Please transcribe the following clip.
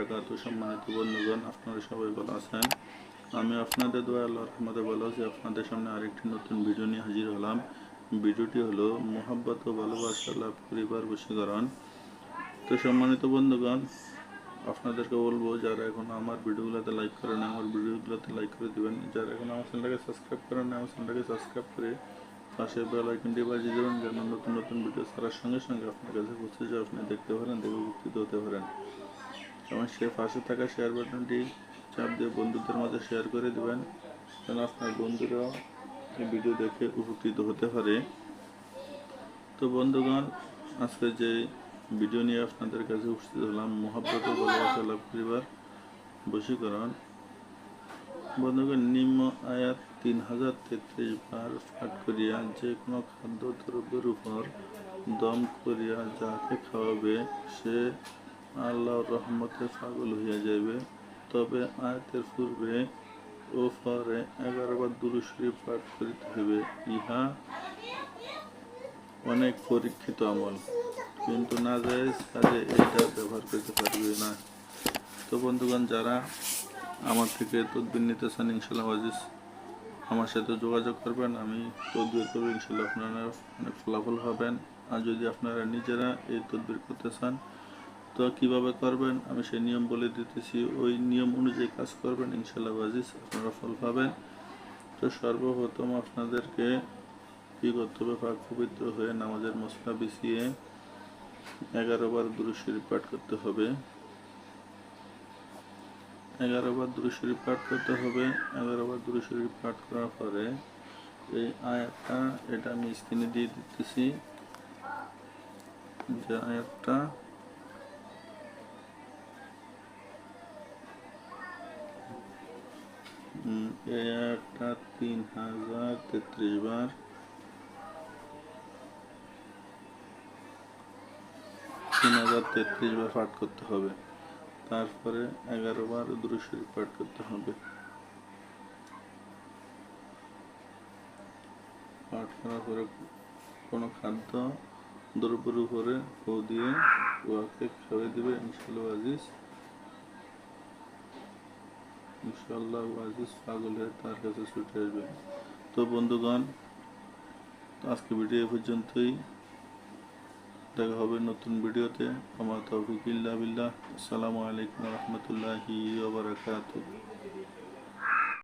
বারাকাতু সম্মানিত বন্ধুগণ, আপনারা সবাই ভালো আছেন? আমি আপনাদের দোয়া আল্লাহ রহমতে ভালো আছি। আপনাদের সামনে আরেকটি নতুন ভিডিও নিয়ে হাজির হলাম। ভিডিওটি হলো, মোহাব্বত ও ভালোবাসা লাভ পরিবার বশীকরণ তো সম্মানিত বন্ধুগণ, আপনাদেরকে বলব, যারা এখন আমার ভিডিওগুলোতে লাইক করে করেন আমার ভিডিওগুলোতে লাইক করে দিবেন। যারা এখন আমার চ্যানেলটাকে সাবস্ক্রাইব করেন আমার চ্যানেলটাকে সাবস্ক্রাইব করে পাশে বেল আইকনটি বাজিয়ে দেবেন, যেন নতুন নতুন ভিডিও ছাড়ার সঙ্গে সঙ্গে আপনার কাছে পৌঁছে যায়, আপনি দেখতে পারেন, দেখে উপকৃত হতে পারেন। এবং সে পাশে থাকা শেয়ার বাটনটি চাপ দিয়ে বন্ধুদের মাঝে শেয়ার করে দেবেন, যেন আপনার বন্ধুরাও এই ভিডিও দেখে উপকৃত হতে পারে। তো বন্ধুগণ, আজকে যে ভিডিও নিয়ে আপনাদের কাছে উপস্থিত হলাম, মহাব্রত ভালোবাসা লাভ করিবার বশীকরণ। বন্ধুগণ, নিম্ন আয়াত তিন হাজার তেত্রিশ বার পাঠ করিয়া যে কোনো খাদ্য দ্রব্যের উপর দম করিয়া যাকে খাওয়াবে, সে আল্লাহর রহমতে পাগল হইয়া যাইবে। তবে আয়াতের পূর্বে ও পরে এগারো বার দুরুশ্রী পাঠ করিতে হইবে। ইহা অনেক পরীক্ষিত আমল, কিন্তু না যায় কাজে এটা ব্যবহার করতে পারবে না। তো বন্ধুগণ, যারা আমার থেকে তদবির নিতে চান ইনশাল্লাহ আজিজ, আমার সাথে যোগাযোগ করবেন, আমি তদবির করব ইনশাল্লাহ আপনারা অনেক ফলাফল হবেন। আর যদি আপনারা নিজেরা এই তদবির করতে চান তো কীভাবে করবেন? আমি সেই নিয়ম বলে দিতেছি। ওই নিয়ম অনুযায়ী কাজ করবেন। ইনশাল্লাহ আজিজ, আপনারা ফল পাবেন। তো সর্বপ্রথম আপনাদেরকে কি করতে হবে পাক পবিত্র হয়ে নামাজের মশলা বিছিয়ে এগারো বার দুরুশরীফ পাঠ করতে হবে। এগারো বার দুরুশরীফ পাঠ করতে হবে। এগারো বার দুরুশরীফ পাঠ করার পরে এই আয়াতটা, এটা আমি স্ক্রিনে দিয়ে দিতেছি। যে আয়াতটা আয়াতটা তিন হাজার তেত্রিশ বার তিন হাজার তেত্রিশ বার পাঠ করতে হবে তারপরে এগারো বার দুরুশরীফ পাঠ করতে হবে পাঠ করার পরে কোনো খাদ্য দ্রব্যের উপরে দিয়ে উহাকে খাওয়াই দেবে ইনশাল্লাহ আজিজ ইনশাল্লাহ আজিজ পাগল তার কাছে ছুটে আসবে। তো বন্ধুগণ, আজকে ভিডিও পর্যন্তই। দেখা হবে নতুন ভিডিওতে। আমার তৌফিক ইল্লা আসসালামু আলাইকুম রহমতুল্লাহি ওয়া বারাকাতুহু।